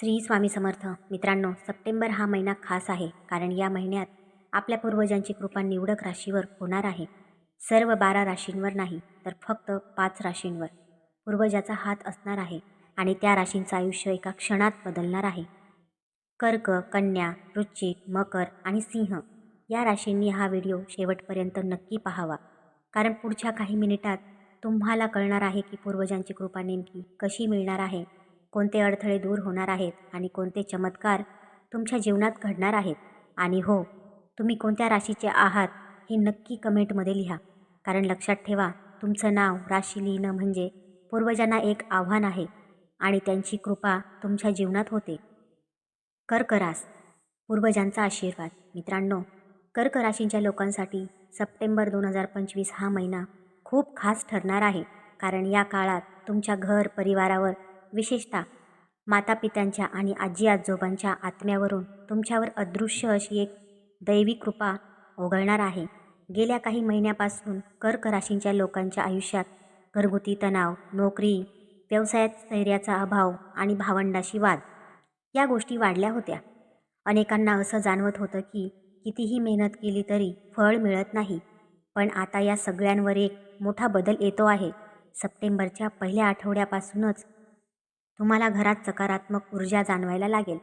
श्री स्वामी समर्थ. मित्रांनो सप्टेंबर हा महिना खास आहे कारण या महिन्यात आपल्या पूर्वजांची कृपा निवडक राशीवर होणार आहे. सर्व बारा राशींवर नाही तर फक्त पाच राशींवर. पूर्वजाचा हात असणार आहे आणि त्या राशींचं आयुष्य एका क्षणात बदलणार आहे. कर्क कन्या वृश्चिक मकर आणि सिंह या राशींनी हा व्हिडिओ शेवटपर्यंत नक्की पाहावा. कारण पुढच्या काही मिनिटात तुम्हाला कळणार आहे की पूर्वजांची कृपा नेमकी कशी मिळणार आहे. कोणते अडथळे दूर होणार आहेत आणि कोणते चमत्कार तुमच्या जीवनात घडणार आहेत? आणि हो तुम्ही कोणत्या राशीचे आहात हे नक्की कमेंटमध्ये लिहा. कारण लक्षात ठेवा तुमचं नाव राशी लिहिणं म्हणजे पूर्वजांना एक आव्हान आहे आणि त्यांची कृपा तुमच्या जीवनात होते. कर्क रास पूर्वजांचा आशीर्वाद. मित्रांनो कर्क राशींच्या लोकांसाठी सप्टेंबर दोन हजार पंचवीस हा महिना खूप खास ठरणार आहे. कारण या काळात तुमच्या घर परिवारावर विशेषतः मातापित्यांच्या आणि आजी आजोबांच्या आत्म्यावरून तुमच्यावर अदृश्य अशी एक दैवी कृपा ओघळणार आहे. गेल्या काही महिन्यापासून कर्क राशींच्या लोकांच्या आयुष्यात घरगुती तणाव नोकरी व्यवसायात स्थैर्याचा अभाव आणि भावंडाशी वाद या गोष्टी वाढल्या होत्या. अनेकांना असं जाणवत होतं की कितीही मेहनत केली तरी फळ मिळत नाही पण आता या सगळ्यांवर एक मोठा बदल येतो आहे. सप्टेंबरच्या पहिल्या आठवड्यापासूनच तुम्हाला घरात सकारात्मक ऊर्जा जाणवायला लागेल.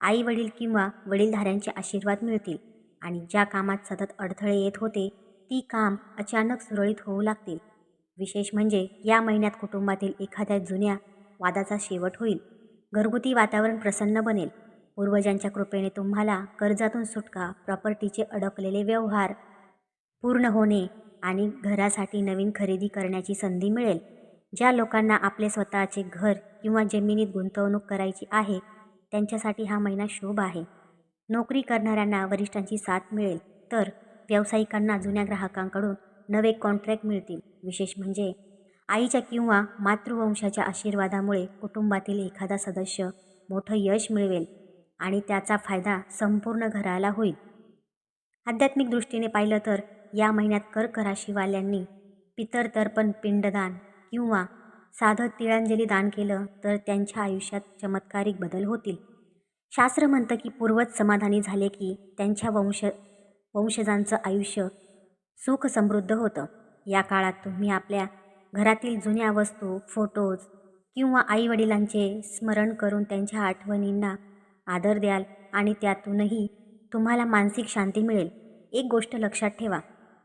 आई वडील किंवा वडीलधाऱ्यांचे आशीर्वाद मिळतील आणि ज्या कामात सतत अडथळे येत होते ती काम अचानक सुरळीत होऊ लागतील. विशेष म्हणजे या महिन्यात कुटुंबातील एखाद्या जुन्या वादाचा शेवट होईल. घरगुती वातावरण प्रसन्न बनेल. पूर्वजांच्या कृपेने तुम्हाला कर्जातून सुटका प्रॉपर्टीचे अडकलेले व्यवहार पूर्ण होणे आणि घरासाठी नवीन खरेदी करण्याची संधी मिळेल. ज्या लोकांना आपले स्वतःचे घर किंवा जमिनीत गुंतवणूक करायची आहे त्यांच्यासाठी हा महिना शुभ आहे. नोकरी करणाऱ्यांना वरिष्ठांची साथ मिळेल तर व्यावसायिकांना जुन्या ग्राहकांकडून नवे कॉन्ट्रॅक्ट मिळतील. विशेष म्हणजे आईच्या किंवा मातृवंशाच्या आशीर्वादामुळे कुटुंबातील एखादा सदस्य मोठं यश मिळवेल आणि त्याचा फायदा संपूर्ण घराला होईल. आध्यात्मिक दृष्टीने पाहिलं तर या महिन्यात कर्क राशीवाल्यांनी पितरतर्पण पिंडदान किंवा साधं तिळांजली दान केलं तर त्यांच्या आयुष्यात चमत्कारिक बदल होतील. शास्त्र म्हणतं की पूर्वज समाधानी झाले की त्यांच्या वंश वंशजांचं आयुष्य सुख समृद्ध होतं. या काळात तुम्ही आपल्या घरातील जुन्या वस्तू फोटोज किंवा आईवडिलांचे स्मरण करून त्यांच्या आठवणींना आदर द्याल आणि त्यातूनही तुम्हाला मानसिक शांती मिळेल. एक गोष्ट लक्षात ठेवा.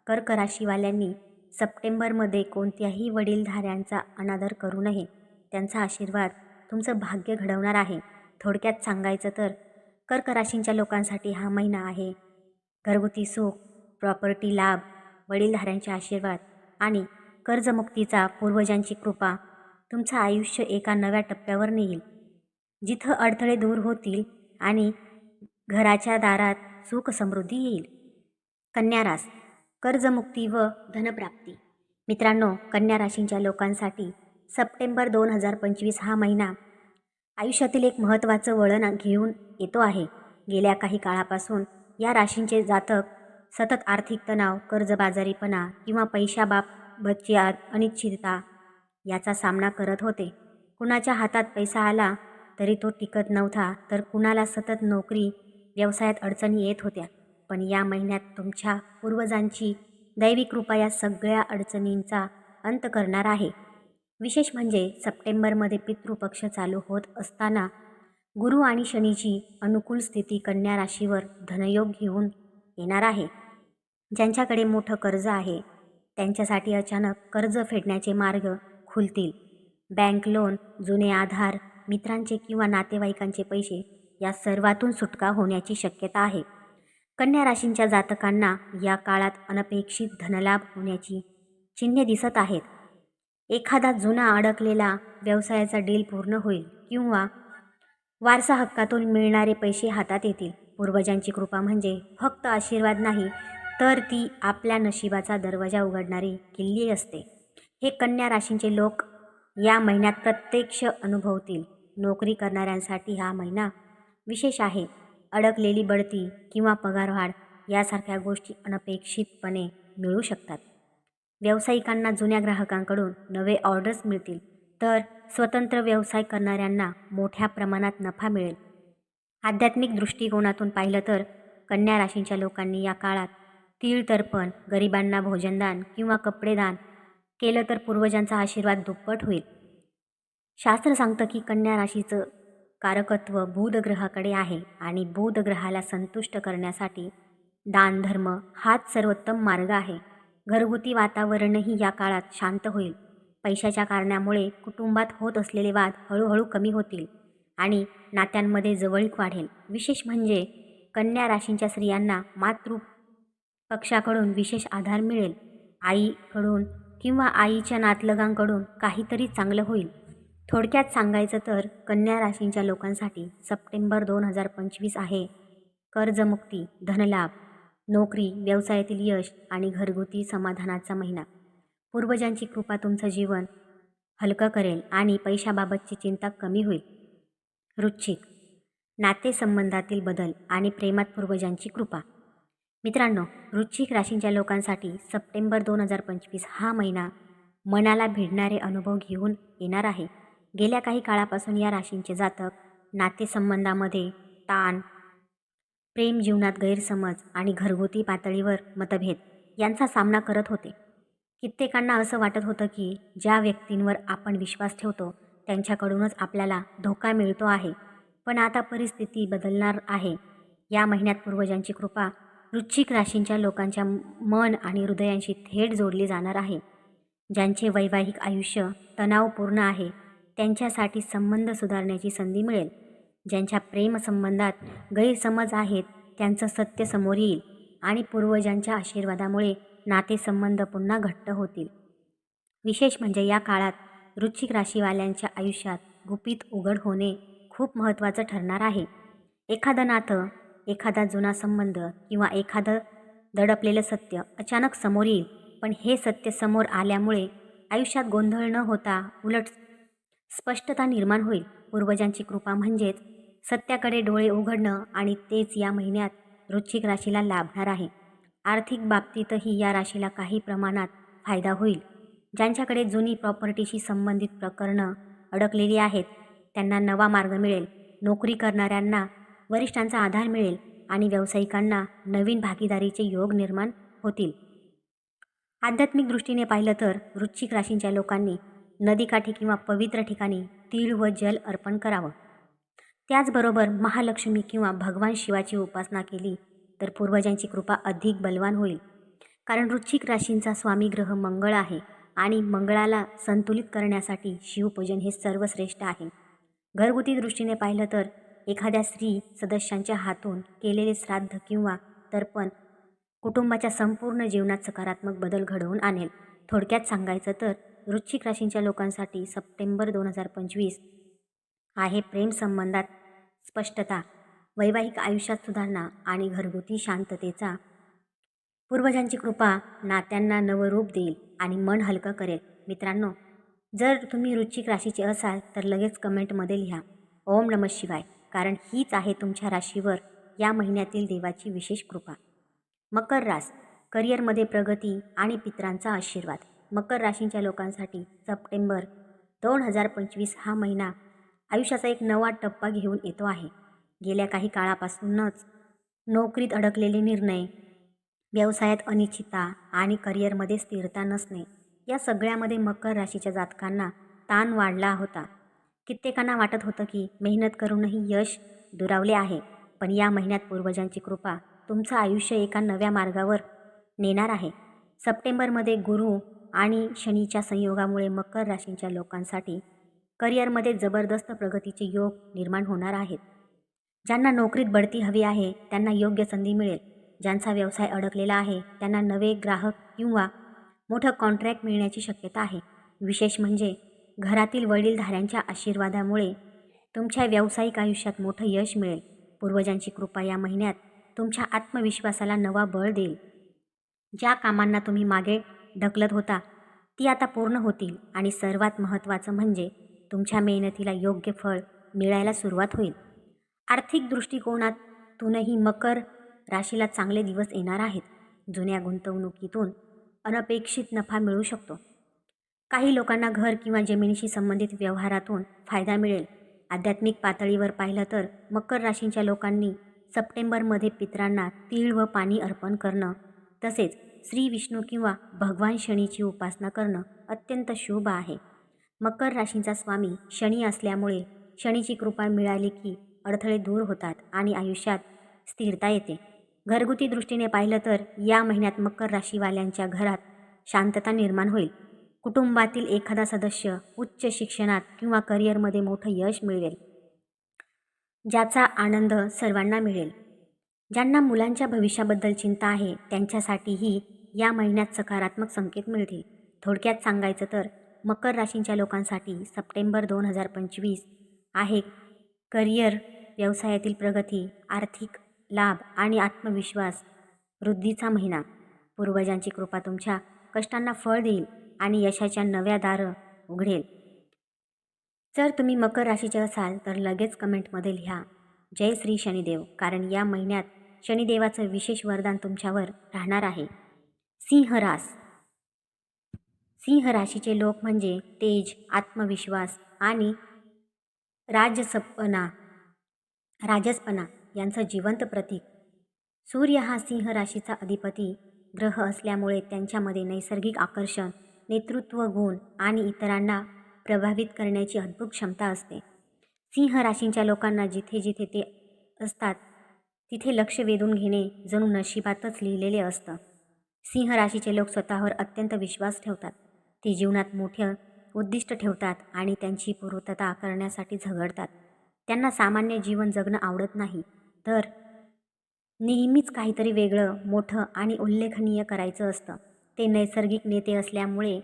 कर्क राशीवाल्यांनी सप्टेंबरमध्ये कोणत्याही वडीलधाऱ्यांचा अनादर करू नये. त्यांचा आशीर्वाद तुमचं भाग्य घडवणार आहे. थोडक्यात सांगायचं तर कर्क राशींच्या लोकांसाठी हा महिना आहे. घरगुती सुख प्रॉपर्टी लाभ वडीलधाऱ्यांचे आशीर्वाद आणि कर्जमुक्तीचा पूर्वजांची कृपा तुमचं आयुष्य एका नव्या टप्प्यावर नेईल. जिथं अडथळे दूर होतील आणि घराच्या दारात सुख समृद्धी येईल. कन्या रास कर्जमुक्ती व धनप्राप्ती. मित्रांनो कन्या राशींच्या लोकांसाठी सप्टेंबर दोन हजार पंचवीस हा महिना आयुष्यातील एक महत्त्वाचं वळण घेऊन येतो आहे. गेल्या काही काळापासून या राशींचे जातक सतत आर्थिक तणाव कर्जबाजारीपणा किंवा पैशाबाबतची आ अनिश्चितता याचा सामना करत होते. कुणाच्या हातात पैसा आला तरी तो टिकत नव्हता तर कुणाला सतत नोकरी व्यवसायात अडचणी येत होत्या. पण या महिन्यात तुमच्या पूर्वजांची दैवी कृपा या सगळ्या अडचणींचा अंत करणार आहे. विशेष म्हणजे सप्टेंबरमध्ये पितृपक्ष चालू होत असताना गुरु आणि शनीची अनुकूल स्थिती कन्या राशीवर धनयोग घेऊन येणार आहे. ज्यांच्याकडे मोठं कर्ज आहे त्यांच्यासाठी अचानक कर्ज फेडण्याचे मार्ग खुलतील. बँक लोन जुने आधार मित्रांचे किंवा नातेवाईकांचे पैसे या सर्वातून सुटका होण्याची शक्यता आहे. कन्या राशींच्या जातकांना या काळात अनपेक्षित धनलाभ होण्याची चिन्हे दिसत आहेत. एखादा जुना अडकलेला व्यवसायाचा डील पूर्ण होईल किंवा वारसा हक्कातून मिळणारे पैसे हातात येतील. पूर्वजांची कृपा म्हणजे फक्त आशीर्वाद नाही तर ती आपल्या नशिबाचा दरवाजा उघडणारी किल्ली असते. हे कन्या राशींचे लोक या महिन्यात प्रत्यक्ष अनुभवतील. नोकरी करणाऱ्यांसाठी हा महिना विशेष आहे. अडकलेली बढती किंवा पगारवाढ यासारख्या गोष्टी अनपेक्षितपणे मिळू शकतात. व्यावसायिकांना जुन्या ग्राहकांकडून नवे ऑर्डर्स मिळतील तर स्वतंत्र व्यवसाय करणाऱ्यांना मोठ्या प्रमाणात नफा मिळेल. आध्यात्मिक दृष्टिकोनातून पाहिलं तर कन्या राशींच्या लोकांनी या काळात तीळ तर्पण गरिबांना भोजनदान किंवा कपडेदान केलं तर पूर्वजांचा आशीर्वाद दुप्पट होईल. शास्त्र सांगतं की कन्या राशीचं कारकत्व बुध ग्रहाकडे आहे आणि बुध ग्रहाला संतुष्ट करण्यासाठी दान धर्म हाच सर्वोत्तम मार्ग आहे. घरगुती वातावरणही या काळात शांत होईल. पैशाच्या कारणामुळे कुटुंबात होत असलेले वाद हळूहळू कमी होतील आणि नात्यांमध्ये जवळीक वाढेल. विशेष म्हणजे कन्या राशींच्या स्त्रियांना मातृ पक्षाकडून विशेष आधार मिळेल. आईकडून किंवा आईच्या नातलगांकडून काहीतरी चांगलं होईल. थोडक्यात सांगायचं तर कन्या राशींच्या लोकांसाठी सप्टेंबर दोन हजार पंचवीस आहे. कर्जमुक्ती धनलाभ नोकरी व्यवसायातील यश आणि घरगुती समाधानाचा महिना. पूर्वजांची कृपा तुमचं जीवन हलकं करेल आणि पैशाबाबतची चिंता कमी होईल. रुच्छिक नातेसंबंधातील बदल आणि प्रेमात पूर्वजांची कृपा. मित्रांनो वृश्चिक राशींच्या लोकांसाठी सप्टेंबर दोन हजार पंचवीस हा महिना मनाला भिडणारे अनुभव घेऊन येणार आहे. गेल्या काही काळापासून या राशींचे जातक नातेसंबंधामध्ये ताण प्रेम जीवनात गैरसमज आणि घरगुती पातळीवर मतभेद यांचा सामना करत होते. कित्येकांना असं वाटत होतं की ज्या व्यक्तींवर आपण विश्वास ठेवतो त्यांच्याकडूनच आपल्याला धोका मिळतो आहे. पण आता परिस्थिती बदलणार आहे. या महिन्यात पूर्वजांची कृपा वृश्चिक राशींच्या लोकांच्या मन आणि हृदयांशी थेट जोडली जाणार आहे. ज्यांचे वैवाहिक आयुष्य तणावपूर्ण आहे त्यांच्यासाठी संबंध सुधारण्याची संधी मिळेल. ज्यांच्या प्रेमसंबंधात गैरसमज आहेत त्यांचं सत्य समोर येईल आणि पूर्वजांच्या आशीर्वादामुळे नातेसंबंध पुन्हा घट्ट होतील. विशेष म्हणजे या काळात वृश्चिक राशीवाल्यांच्या आयुष्यात गुपित उघड होणे खूप महत्त्वाचं ठरणार आहे. एखादं नातं एखादा जुना संबंध किंवा एखादं दडपलेलं सत्य अचानक समोर येईल पण हे सत्य समोर आल्यामुळे आयुष्यात गोंधळ न होता उलट स्पष्टता निर्माण होईल. पूर्वजांची कृपा म्हणजेच सत्याकडे डोळे उघडणं आणि तेच या महिन्यात वृश्चिक राशीला लाभणार आहे. आर्थिक बाबतीतही या राशीला काही प्रमाणात फायदा होईल. ज्यांच्याकडे जुनी प्रॉपर्टीशी संबंधित प्रकरणं अडकलेली आहेत त्यांना नवा मार्ग मिळेल. नोकरी करणाऱ्यांना वरिष्ठांचा आधार मिळेल आणि व्यावसायिकांना नवीन भागीदारीचे योग निर्माण होतील. आध्यात्मिक दृष्टीने पाहिलं तर वृश्चिक राशींच्या लोकांनी नदीकाठी किंवा पवित्र ठिकाणी तीळ व जल अर्पण करावं. त्याचबरोबर महालक्ष्मी किंवा भगवान शिवाची उपासना केली तर पूर्वजांची कृपा अधिक बलवान होईल. कारण वृश्चिक राशींचा स्वामी ग्रह मंगळ आहे आणि मंगळाला संतुलित करण्यासाठी शिवपूजन हे सर्वश्रेष्ठ आहे. घरगुती दृष्टीने पाहिलं तर एखाद्या स्त्री सदस्यांच्या हातून केलेले श्राद्ध किंवा तर्पण कुटुंबाच्या संपूर्ण जीवनात सकारात्मक बदल घडवून आणेल. थोडक्यात सांगायचं तर वृश्चिक राशींच्या लोकांसाठी सप्टेंबर दोन हजार पंचवीस आहे प्रेमसंबंधात स्पष्टता वैवाहिक आयुष्यात सुधारणा आणि घरगुती शांततेचा. पूर्वजांची कृपा नात्यांना नवरूप देईल आणि मन हलकं करेल. मित्रांनो जर तुम्ही वृश्चिक राशीचे असाल तर लगेच कमेंटमध्ये लिहा. ओम नम शिवाय कारण हीच आहे तुमच्या राशीवर या महिन्यातील देवाची विशेष कृपा. मकर रास करिअरमध्ये प्रगती आणि पित्रांचा आशीर्वाद. मकर राशींच्या लोकांसाठी सप्टेंबर दोन हजार पंचवीस हा महिना आयुष्याचा एक नवा टप्पा घेऊन येतो आहे. गेल्या काही काळापासूनच नोकरीत अडकलेले निर्णय व्यवसायात अनिश्चितता आणि करिअरमध्ये स्थिरता नसणे या सगळ्यामध्ये मकर राशीच्या जातकांना ताण वाढला होता. कित्येकांना वाटत होतं की मेहनत करूनही यश दुरावले आहे पण या महिन्यात पूर्वजांची कृपा तुमचं आयुष्य एका नव्या मार्गावर नेणार आहे. सप्टेंबरमध्ये गुरु आणि शनीच्या संयोगामुळे मकर राशींच्या लोकांसाठी करिअरमध्ये जबरदस्त प्रगतीचे योग निर्माण होणार आहेत. ज्यांना नोकरीत बढती हवी आहे त्यांना योग्य संधी मिळेल. ज्यांचा व्यवसाय अडकलेला आहे त्यांना नवे ग्राहक किंवा मोठं कॉन्ट्रॅक्ट मिळण्याची शक्यता आहे. विशेष म्हणजे घरातील वडीलधाऱ्यांच्या आशीर्वादामुळे तुमच्या व्यावसायिक आयुष्यात मोठं यश मिळेल. पूर्वजांची कृपा या महिन्यात तुमच्या आत्मविश्वासाला नवा बळ देईल. ज्या कामांना तुम्ही मागे ढकलत होता. ती आता पूर्ण होतील आणि सर्वात महत्त्वाचं म्हणजे तुमच्या मेहनतीला योग्य फळ मिळायला सुरुवात होईल. आर्थिक दृष्टिकोनातूनही मकर राशीला चांगले दिवस येणार आहेत. जुन्या गुंतवणुकीतून अनपेक्षित नफा मिळू शकतो. काही लोकांना घर किंवा जमिनीशी संबंधित व्यवहारातून फायदा मिळेल. आध्यात्मिक पातळीवर पाहिलं तर मकर राशींच्या लोकांनी सप्टेंबरमध्ये पितरांना तीळ व पाणी अर्पण करणं तसेच श्री विष्णू किंवा भगवान शनीची उपासना करणं अत्यंत शुभ आहे. मकर राशींचा स्वामी शनी असल्यामुळे शनीची कृपा मिळाली की अडथळे दूर होतात आणि आयुष्यात स्थिरता येते. घरगुती दृष्टीने पाहिलं तर या महिन्यात मकर राशीवाल्यांच्या घरात शांतता निर्माण होईल. कुटुंबातील एखादा सदस्य उच्च शिक्षणात किंवा करिअरमध्ये मोठं यश मिळवेल ज्याचा आनंद सर्वांना मिळेल. ज्यांना मुलांच्या भविष्याबद्दल चिंता आहे त्यांच्यासाठीही या महिन्यात सकारात्मक संकेत मिळतील. थोडक्यात सांगायचं तर मकर राशींच्या लोकांसाठी सप्टेंबर दोन हजार पंचवीस आहे करिअर व्यवसायातील प्रगती आर्थिक लाभ आणि आत्मविश्वास वृद्धीचा महिना. पूर्वजांची कृपा तुमच्या कष्टांना फळ देईल आणि यशाच्या नव्या दारं उघडेल. जर तुम्ही मकर राशीचे असाल तर लगेच कमेंटमध्ये लिहा. जय श्री शनिदेव कारण या महिन्यात शनिदेवाचं विशेष वरदान तुमच्यावर राहणार आहे. सिंह रास. सिंह राशीचे लोक म्हणजे तेज आत्मविश्वास आणि राजसपना राजसपना यांचं जिवंत प्रतीक. सूर्य हा सिंह राशीचा अधिपती ग्रह असल्यामुळे त्यांच्यामध्ये नैसर्गिक आकर्षण नेतृत्व गुण आणि इतरांना प्रभावित करण्याची अद्भुत क्षमता असते. सिंह राशींच्या लोकांना जिथे जिथे ते असतात तिथे लक्ष वेधून घेणे जणू नशिबातच लिहिलेले असतं. सिंह राशीचे लोक स्वतःवर अत्यंत विश्वास ठेवतात. ते जीवनात मोठं उद्दिष्ट ठेवतात आणि त्यांची पूर्तता करण्यासाठी झगडतात. त्यांना सामान्य जीवन जगणं आवडत नाही. तर नेहमीच काहीतरी वेगळं मोठं आणि उल्लेखनीय करायचं असतं. ते नैसर्गिक नेते असल्यामुळे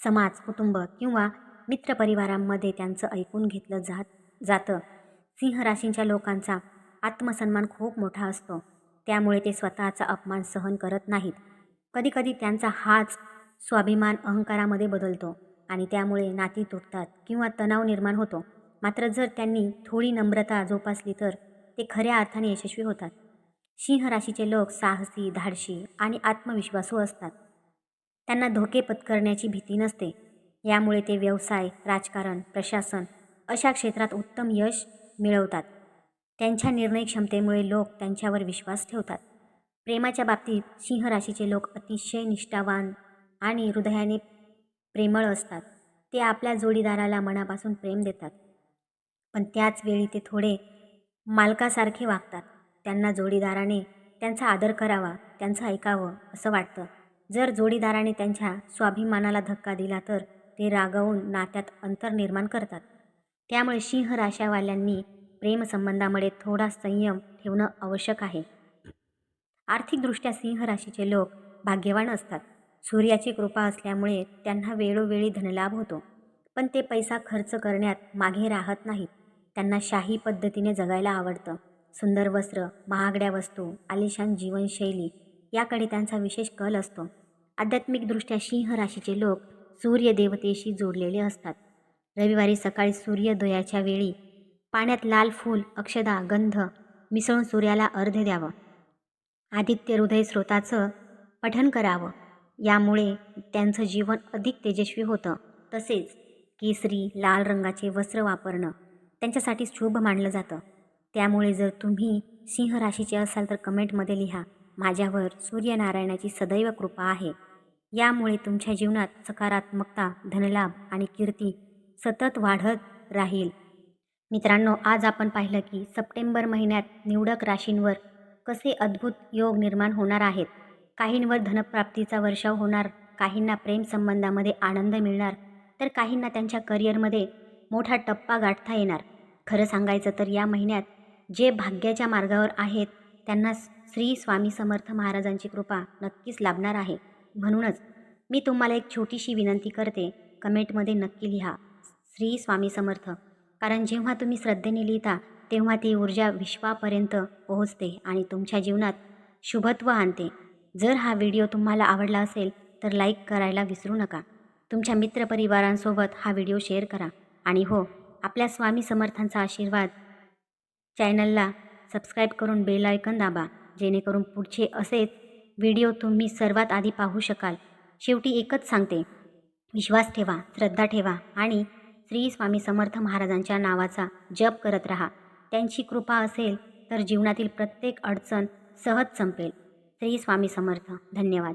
समाज कुटुंब किंवा मित्रपरिवारांमध्ये त्यांचं ऐकून घेतलं जात जातं. सिंह राशींच्या लोकांचा आत्मसन्मान खूप मोठा असतो. त्यामुळे ते स्वतःचा अपमान सहन करत नाहीत. कधीकधी त्यांचा हाच स्वाभिमान अहंकारामध्ये बदलतो आणि त्यामुळे नाती तुटतात किंवा तणाव निर्माण होतो. मात्र जर त्यांनी थोडी नम्रता जोपासली तर ते खऱ्या अर्थाने यशस्वी होतात. सिंह राशीचे लोक साहसी धाडशी आणि आत्मविश्वासू असतात. त्यांना धोके पत्करण्याची भीती नसते. यामुळे ते व्यवसाय राजकारण प्रशासन अशा क्षेत्रात उत्तम यश मिळवतात. त्यांच्या निर्णय क्षमतेमुळे लोक त्यांच्यावर विश्वास ठेवतात. प्रेमाच्या बाबतीत सिंह राशीचे लोक अतिशय निष्ठावान आणि हृदयाने प्रेमळ असतात. ते आपल्या जोडीदाराला मनापासून प्रेम देतात. पण त्याच वेळी ते थोडे मालकासारखे वागतात. त्यांना जोडीदाराने त्यांचा आदर करावा त्यांचं ऐकावं असं वाटतं. जर जोडीदाराने त्यांच्या स्वाभिमानाला धक्का दिला तर ते रागवून नात्यात अंतर निर्माण करतात. त्यामुळे सिंह राशावाल्यांनी प्रेमसंबंधामध्ये थोडा संयम ठेवणं आवश्यक आहे. आर्थिकदृष्ट्या सिंह राशीचे लोक भाग्यवान असतात. सूर्याची कृपा असल्यामुळे त्यांना वेळोवेळी धनलाभ होतो. पण ते पैसा खर्च करण्यात मागे राहत नाहीत. त्यांना शाही पद्धतीने जगायला आवडतं. सुंदर वस्त्र महागड्या वस्तू आलिशान जीवनशैली याकडे त्यांचा विशेष कल असतो. आध्यात्मिकदृष्ट्या सिंह राशीचे लोक सूर्यदेवतेशी जोडलेले असतात. रविवारी सकाळी सूर्योदयाच्या वेळी पाण्यात लाल फूल अक्षदा गंध मिसळून सूर्याला अर्ध द्यावं. आदित्य हृदय स्रोताचं पठन करावं. यामुळे त्यांचं जीवन अधिक तेजस्वी होतं. तसेच केसरी लाल रंगाचे वस्त्र वापरणं त्यांच्यासाठी शुभ मानलं जातं. त्यामुळे जर तुम्ही सिंह राशीचे असाल तर कमेंटमध्ये लिहा माझ्यावर सूर्यनारायणाची सदैव कृपा आहे. यामुळे तुमच्या जीवनात सकारात्मकता धनलाभ आणि कीर्ती सतत वाढत राहील. मित्रांनो आज आपण पाहिलं की सप्टेंबर महिन्यात निवडक राशींवर कसे अद्भुत योग निर्माण होणार आहेत. काहींवर धनप्राप्तीचा वर्षाव होणार काहींना प्रेमसंबंधामध्ये आनंद मिळणार तर काहींना त्यांच्या करिअरमध्ये मोठा टप्पा गाठता येणार. खरं सांगायचं तर या महिन्यात जे भाग्याच्या मार्गावर आहेत त्यांना श्री स्वामी समर्थ महाराजांची कृपा नक्कीच लाभणार आहे. म्हणूनच मी तुम्हाला एक छोटीशी विनंती करते कमेंटमध्ये नक्की लिहा. श्री स्वामी समर्थ. कारण जेव्हा तुम्ही श्रद्धेने लिहिता तेव्हा ती ऊर्जा विश्वापर्यंत पोहोचते आणि तुमच्या जीवनात शुभत्व आणते. जर हा व्हिडिओ तुम्हाला आवडला असेल तर लाईक करायला विसरू नका. तुमच्या मित्रपरिवारांसोबत हा व्हिडिओ शेअर करा. आणि हो आपल्या स्वामी समर्थांचा आशीर्वाद चॅनलला सबस्क्राईब करून बेल आयकन दाबा जेणेकरून पुढचे असेच व्हिडिओ तुम्ही सर्वात आधी पाहू शकाल. शेवटी एकच सांगते. विश्वास ठेवा श्रद्धा ठेवा आणि श्री स्वामी समर्थ महाराजांच्या नावाचा जप करत राहा. त्यांची कृपा असेल तर जीवनातील प्रत्येक अडचण सहज संपेल. श्री स्वामी समर्थ. धन्यवाद.